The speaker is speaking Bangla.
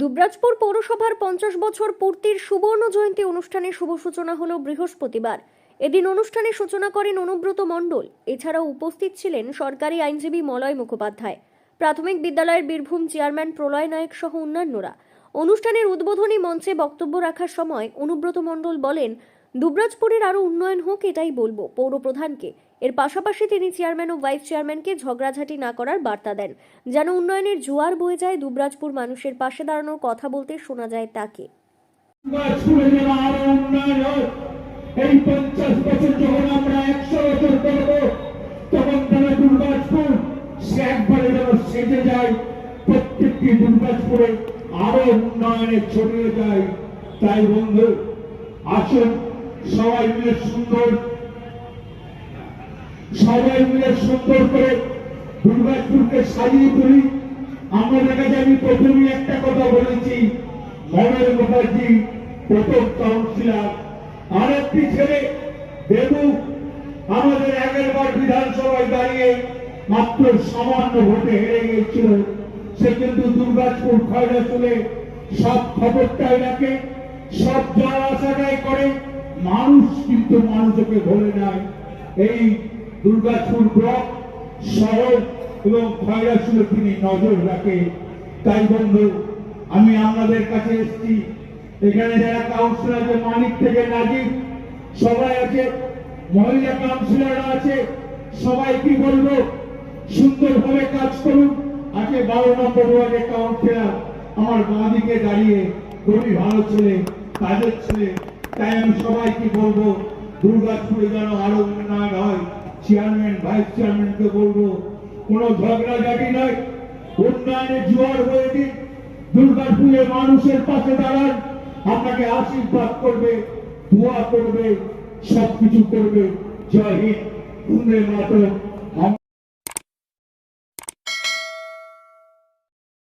দুবরাজপুর পৌরসভার পঞ্চাশ বছর পূর্তির সুবর্ণ জয়ন্তী অনুষ্ঠানের শুভ সূচনা হলো বৃহস্পতিবার। এদিন অনুষ্ঠানের সূচনা করেন অনুব্রত মণ্ডল। এছাড়াও উপস্থিত ছিলেন সরকারি আইনজীবী মলয় মুখোপাধ্যায়, প্রাথমিক বিদ্যালয়ের বীরভূম চেয়ারম্যান প্রলয় নায়ক সহ অন্যান্যরা। অনুষ্ঠানের উদ্বোধনী মঞ্চে বক্তব্য রাখার সময় অনুব্রত মণ্ডল বলেন, দুবরাজপুরের আরও উন্নয়ন হোক, এটাই বলব পৌর প্রধানকে এর পাশাপাশি তিনি চেয়ারম্যান ও ভাইস চেয়ারম্যানকে ঝগড়াঝাটি না করার বার্তা দেন, যেন উন্নয়নের জোয়ার বয়ে যায় দুবরাজপুর মানুষের পাশে দাঁড়ানোর কথা বলতে শোনা যায় তাকে। এই পঞ্চাশ বছর যখন আমরা একশো বছর করব, তখন যেন দুর্গাপুর সে একবারে যেন সেজে যায়, প্রত্যেকটি দুর্গাপুরে আরও উন্নয়নে ছড়িয়ে যায়। তাই বন্ধু, আসুন সবাই মিলে সুন্দর সবাই মিলে সুন্দর করে দুর্গাপুরকে সাজিয়ে তুলি। আমরা যায় আমি প্রথমেই একটা কথা বলেছি, মনের মুখার্জি, প্রথম কাউন্সিলর। আর একটি ছেলে দেবু আমাদের আগের বার বিধানসভায় দাঁড়িয়ে মাত্র সামান্য ভোটে হেরে গিয়েছিল। সে কিন্তু দুর্গাপুর খয়রা চলে সব খবরটাই রাখে সব যাওয়া আসাটাই করে, মানুষ কিন্তু মানুষকে ভোলে নেয় এই দুর্গাপুর ব্লক, শহর এবং খয়রাসুলে তিনি নজর রাখে। তাই বন্ধু, আমি আপনাদের কাছে এসেছি। এখানে যারা কাউন্সিলর আছে মানিক থেকে নাজিব সবাই আছে, মহিলা কাউন্সিলররা আছে, সবাই কি বলব? সুন্দরভাবে কাজ করুন। আজকে বারো নম্বর ওয়ার্ডের কাউন্সিলর আমার বাঁদিকে দাঁড়িয়ে খুবই ভালো ছেলে, কাজের ছেলে। তাই আমি সবাইকে বলব দুর্গাপুরে যেন আরও উন্নয়ন চেয়ারম্যান ভাইস চেয়ারম্যানকে বলব, কোনো ঝগড়াঝাটি নয়। উন্নয়নে জোয়ার হয়ে দিন। দুর্গাপুরে মানুষের পাশে দাঁড়ান। আপনাকে আশীর্বাদ করবে, দোয়া করবে, সবকিছু করবে। জয় হিন্দ। বন্দে মাতরম।